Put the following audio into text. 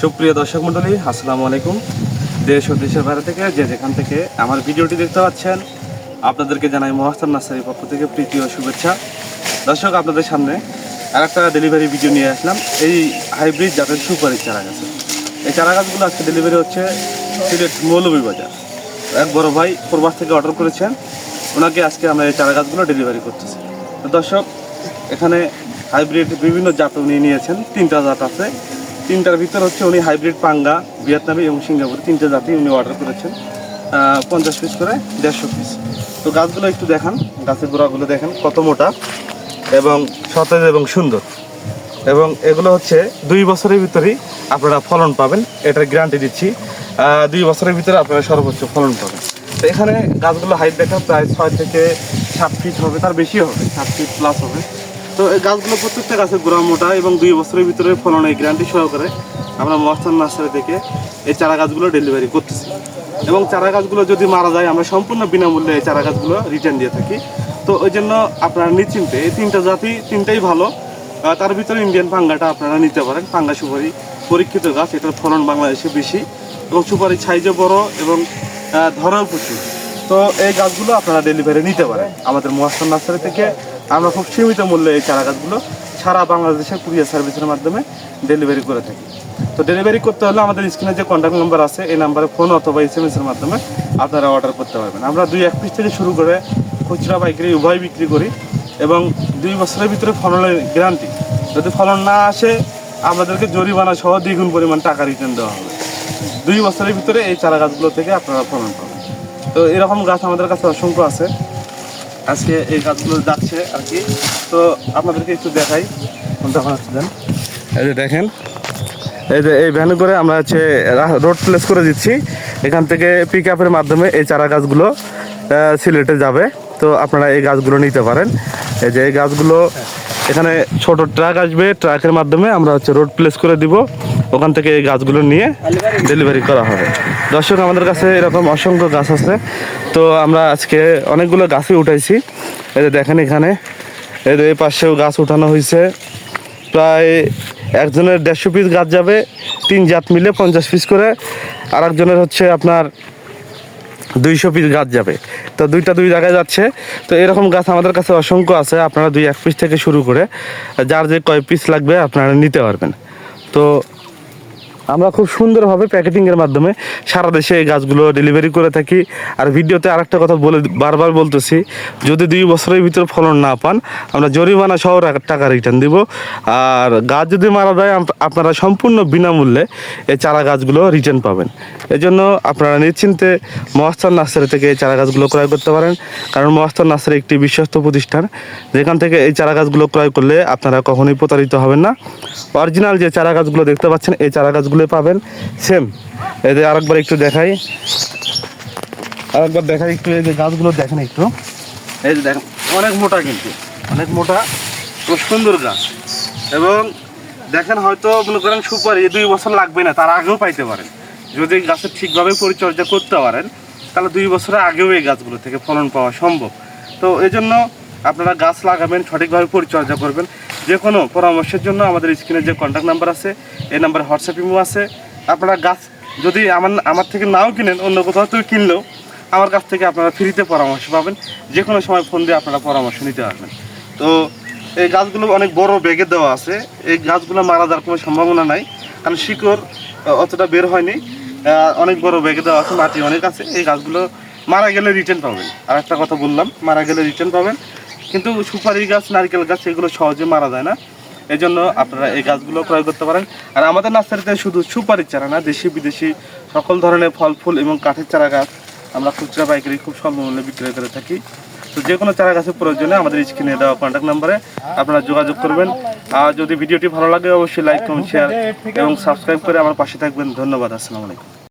সুপ্রিয় দর্শক মণ্ডলী, আসসালামু আলাইকুম। দেশ ও দেশের বাইরে থেকে যে যেখান থেকে আমার ভিডিওটি দেখতে পাচ্ছেন, আপনাদেরকে জানাই মহাস্তান নার্সারির পক্ষ থেকে প্রীতি ও শুভেচ্ছা। দর্শক, আপনাদের সামনে আর একটা ডেলিভারি ভিডিও নিয়ে আসলাম। এই হাইব্রিড জাতের সুপারি চারা গাছ এই চারা গাছগুলো আজকে ডেলিভারি হচ্ছে সিলেট মৌলভীবাজার এক বড় ভাই প্রবাস থেকে অর্ডার করেছেন। ওনাকে আজকে আমরা এই চারা গাছগুলো ডেলিভারি করতেছি দর্শক, এখানে হাইব্রিড বিভিন্ন জাত উনি নিয়েছেন। তিনটা জাত আছে। তিনটার ভিতর হচ্ছে উনি হাইব্রিড পাঙ্গা, ভিয়েতনামি এবং সিঙ্গাপুর, তিনটে জাতি উনি অর্ডার করেছেন। পঞ্চাশ পিস করে দেড়শো পিস তো গাছগুলো একটু দেখান, গাছের গোড়াগুলো দেখেন কত মোটা এবং সতেজ এবং সুন্দর। এবং এগুলো হচ্ছে দুই বছরের ভিতরেই আপনারা ফলন পাবেন, এটার গ্যারান্টি দিচ্ছি। দুই বছরের ভিতরে আপনারা সর্বোচ্চ ফলন পাবেন। তো এখানে গাছগুলো হাইট দেখা প্রায় ছয় থেকে সাত ফিট হবে, তার বেশি হবে, সাত ফিট প্লাস হবে। তো এই গাছগুলো প্রত্যেকটা গাছের গোড়া মোটা এবং দুই বছরের ভিতরে ফলনের গ্যারান্টি সহকারে আমরা মহাস্থান নার্সারি থেকে এই চারা গাছগুলো ডেলিভারি করতেছি। এবং চারা গাছগুলো যদি মারা যায়, আমরা সম্পূর্ণ বিনামূল্যে এই চারা গাছগুলো রিটার্ন দিয়ে থাকি। তো ওই জন্য আপনারা নিশ্চিন্তে এই তিনটা জাতি তিনটাই ভালো। তার ভিতরে ইন্ডিয়ান পাঙ্গাটা আপনারা নিতে পারেন। পাঙ্গা সুপারি পরীক্ষিত গাছ, এটার ফলন বাংলাদেশে বেশি। এবং সুপারি সাইজও বড় এবং ধরেও প্রচুর। তো এই গাছগুলো আপনারা ডেলিভারি নিতে পারেন আমাদের মহাস্থান নার্সারি থেকে। আমরা খুব সীমিত মূল্যে এই চারা গাছগুলো সারা বাংলাদেশের কুরিয়ার সার্ভিসের মাধ্যমে ডেলিভারি করে থাকি। তো ডেলিভারি করতে হলে আমাদের স্ক্রিনে যে কন্ট্যাক্ট নাম্বার আছে, এই নাম্বারে ফোন অথবা এস এম এর মাধ্যমে আপনারা অর্ডার করতে পারবেন। আমরা দুই এক পিস থেকে শুরু করে খুচরা পাইকারি, উভয় বিক্রি করি এবং দুই বছরের ভিতরে ফলনের গ্যারান্টি যদি ফলন না আসে, আমাদেরকে জরিমানা সহ দ্বিগুণ পরিমাণ টাকা রিটার্ন দেওয়া হবে। দুই বছরের ভিতরে এই চারা গাছগুলো থেকে আপনারা ফলন পাবেন। তো এরকম গাছ আমাদের কাছে অসংখ্য আছে। আজকে এই গাছগুলো যাচ্ছে আর কি। তো আপনাদেরকে একটু দেখাই। হচ্ছে দেন। এই যে দেখেন, এই যে এই ভ্যানে করে আমরা হচ্ছে রোড প্লেস করে দিচ্ছি। এখান থেকে পিক আপের মাধ্যমে এই চারা গাছগুলো সিলেটে যাবে। তো আপনারা এই গাছগুলো নিতে পারেন। এই যে এই গাছগুলো, এখানে ছোট ট্রাক আসবে। ট্রাকের মাধ্যমে আমরা হচ্ছে রোড প্লেস করে দিব। ওখান থেকে এই গাছগুলো নিয়ে ডেলিভারি করা হবে। দর্শক, আমাদের কাছে এরকম অসংখ্য গাছ আছে। তো আমরা আজকে অনেকগুলো গাছই উঠাইছি। এই দেখেন এখানে, এই এই পাশেও গাছ উঠানো হয়েছে প্রায় একজনের দেড়শো পিস গাছ যাবে, তিন জাত মিলে পঞ্চাশ পিস করে। আর একজনের হচ্ছে আপনার দুইশো পিস গাছ যাবে। তো দুইটা দুই জায়গায় যাচ্ছে। তো এরকম গাছ আমাদের কাছে অসংখ্য আছে। আপনারা দুই এক পিস থেকে শুরু করে, যার যে কয় পিস লাগবে আপনারা নিতে পারবেন। তো আমরা খুব সুন্দরভাবে প্যাকেটিংয়ের মাধ্যমে সারা দেশে এই গাছগুলো ডেলিভারি করে থাকি। আর ভিডিওতে আরেকটা কথা বলে, বারবার বলতেছি, যদি দুই বছরের ভিতরে ফলন না পান, আমরা জরিমানা সহ টাকা রিটার্ন দিব। আর গাছ যদি মারা যায় আপনারা সম্পূর্ণ বিনামূল্যে এই চারা গাছগুলো রিটার্ন পাবেন। এই জন্য আপনারা নিশ্চিন্তে মহাস্থান নার্সারি থেকে এই চারা গাছগুলো ক্রয় করতে পারেন। কারণ মহাস্থান নার্সারি একটি বিশ্বস্ত প্রতিষ্ঠান। যেখান থেকে এই চারা গাছগুলো ক্রয় করলে আপনারা কখনোই প্রতারিত হবেন না। অরিজিনাল যে চারা গাছগুলো দেখতে পাচ্ছেন, এই চারা গাছগুলো পাবেন। সেম এদের আরেকবার একটু দেখাই। আরেকবার দেখাই একটু, এই যে গাছগুলো দেখেন একটু। এই যে দেখেন, অনেক মোটা কিন্তু। অনেক মোটা, খুব সুন্দর গাছ। এবং দেখেন হয়তো, মনে করেন সুপারি দুই বছর লাগবে না, তার আগেও পাইতে পারেন। যদি গাছের ঠিকভাবে পরিচর্যা করতে পারেন, তাহলে দুই বছরের আগেও এই গাছগুলো থেকে ফলন পাওয়া সম্ভব। তো এই জন্য আপনারা গাছ লাগাবেন, সঠিকভাবে পরিচর্যা করবেন। যে কোনো পরামর্শের জন্য আমাদের স্ক্রিনে যে কন্ট্যাক্ট নাম্বার আছে, এই নাম্বারে হোয়াটসঅ্যাপ ইমো আছে। আপনারা গাছ যদি আমার আমার থেকে নাও কিনেন, অন্য কোথাও থেকে কিনলেও আমার কাছ থেকে আপনারা ফ্রিতে পরামর্শ পাবেন। যে কোনো সময় ফোন দিয়ে আপনারা পরামর্শ নিতে পারবেন। তো এই গাছগুলো অনেক বড় বেগে দেওয়া আছে। এই গাছগুলো মারা যাওয়ার কোনো সম্ভাবনা নাই। কারণ শিকড় অতটা বের হয়নি। অনেক বড় বেগে দেওয়া আছে, মাটি অনেক আছে। এই গাছগুলো মারা গেলে রিটার্ন পাবেন। আর একটা কথা বললাম, মারা গেলে রিটার্ন পাবেন। কিন্তু সুপারি গাছ, নারকেল গাছ, এগুলো সহজে মারা যায় না। এই জন্য আপনারা এই গাছগুলো ক্রয় করতে পারেন। আর আমাদের নার্সারিতে শুধু সুপারির চারা না, দেশি, বিদেশি সকল ধরনের ফল, ফুল এবং কাঠের চারা গাছ আমরা খুচরা পাইকারি খুব স্বল্প মূল্যে বিক্রয় করে থাকি। তো যে কোনো চারা গাছের প্রয়োজনে আমাদের স্ক্রিনে দেওয়া কন্ট্যাক্ট নাম্বারে আপনারা যোগাযোগ করবেন। আর যদি ভিডিওটি ভালো লাগে, অবশ্যই লাইক কমেন্ট শেয়ার এবং সাবস্ক্রাইব করে আমার পাশে থাকবেন। ধন্যবাদ, আসসালামু আলাইকুম।